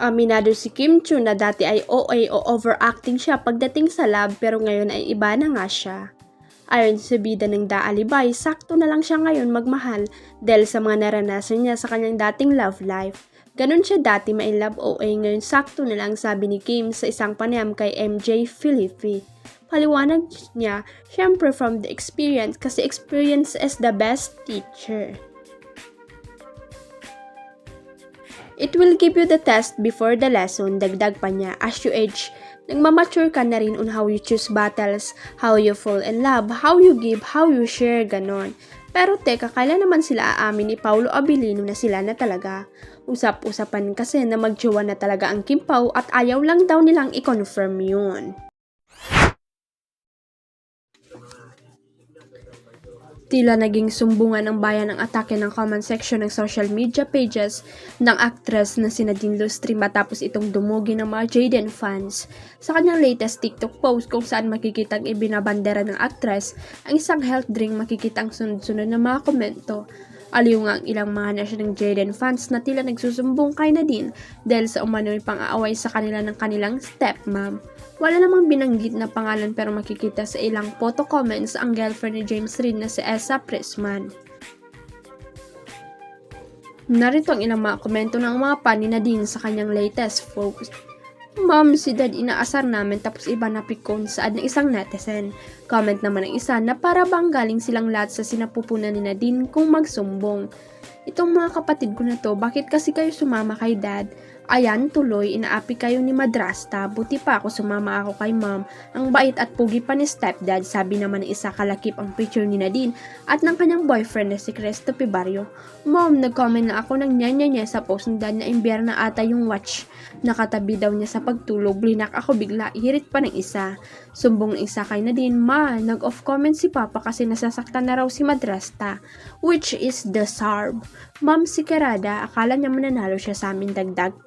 Aminado si Kim Chu na dati ay OA o overacting siya pagdating sa lab pero ngayon ay iba na nga siya. Ayon sa bida ng Da Alibay, sakto na lang siya ngayon magmahal dahil sa mga naranasan niya sa kanyang dating love life. Ganon siya dati may love OA ngayon sakto na lang sabi ni Kim sa isang panayam kay MJ Philippi. Paliwanag niya, syempre from the experience kasi experience is the best teacher. It will give you the test before the lesson, dagdag pa niya. As you age, nagmamature ka na rin on how you choose battles, how you fall in love, how you give, how you share, ganon. Pero teka, kailan naman sila aamin ni Paulo Abilino na sila na talaga? Usap-usapan kasi na magjowa na talaga ang Kim Pao at ayaw lang daw nilang i-confirm yun. Tila naging sumbungan ng bayan ang atake ng comment section ng social media pages ng actress na si Nadine Lustri matapos itong dumugi ng mga Jaden fans. Sa kanyang latest TikTok post kung saan makikita ang ibinabandera ng actress, ang isang health drink makikita ang sunod-sunod na mga komento. Aliw ang ilang mga ng Jaden fans na tila nagsusumbong kay Nadine dahil sa umano'y pang-aaway sa kanila ng kanilang stepmom. Wala namang binanggit na pangalan pero makikita sa ilang photo comments ang girlfriend ni James Reid na si Esa Pressman. Narito ang ilang mga komento ng mga pan ni Nadine sa kanyang latest post. Mom, si dad inaasar namin tapos iba na pikon saad ng isang netizen. Comment naman ng isa na para bang galing silang lahat sa sinapupunan ni Nadine kung magsumbong. Itong mga kapatid ko na to, bakit kasi kayo sumama kay dad? Ayan, tuloy, inaapi kayo ni madrasta. Buti pa ako sumama ako kay mom. Ang bait at pugi pa ni stepdad, sabi naman ng isa kalakip ang picture ni Nadine at ng kanyang boyfriend na si Cresto Pibario. Mom, nag-comment na ako ng nyanya niya sa post ng dad na imbiyer na ata yung watch. Nakatabi daw niya sa pagtulog, blinak ako bigla, hirit pa ng isa. Sumbong ng isa kay Nadine, ma, nag-off comment si Papa kasi nasasaktan na raw si madrasta, which is the sarb. Ma'am si Kerada, akala niya mananalo siya sa amin dagdag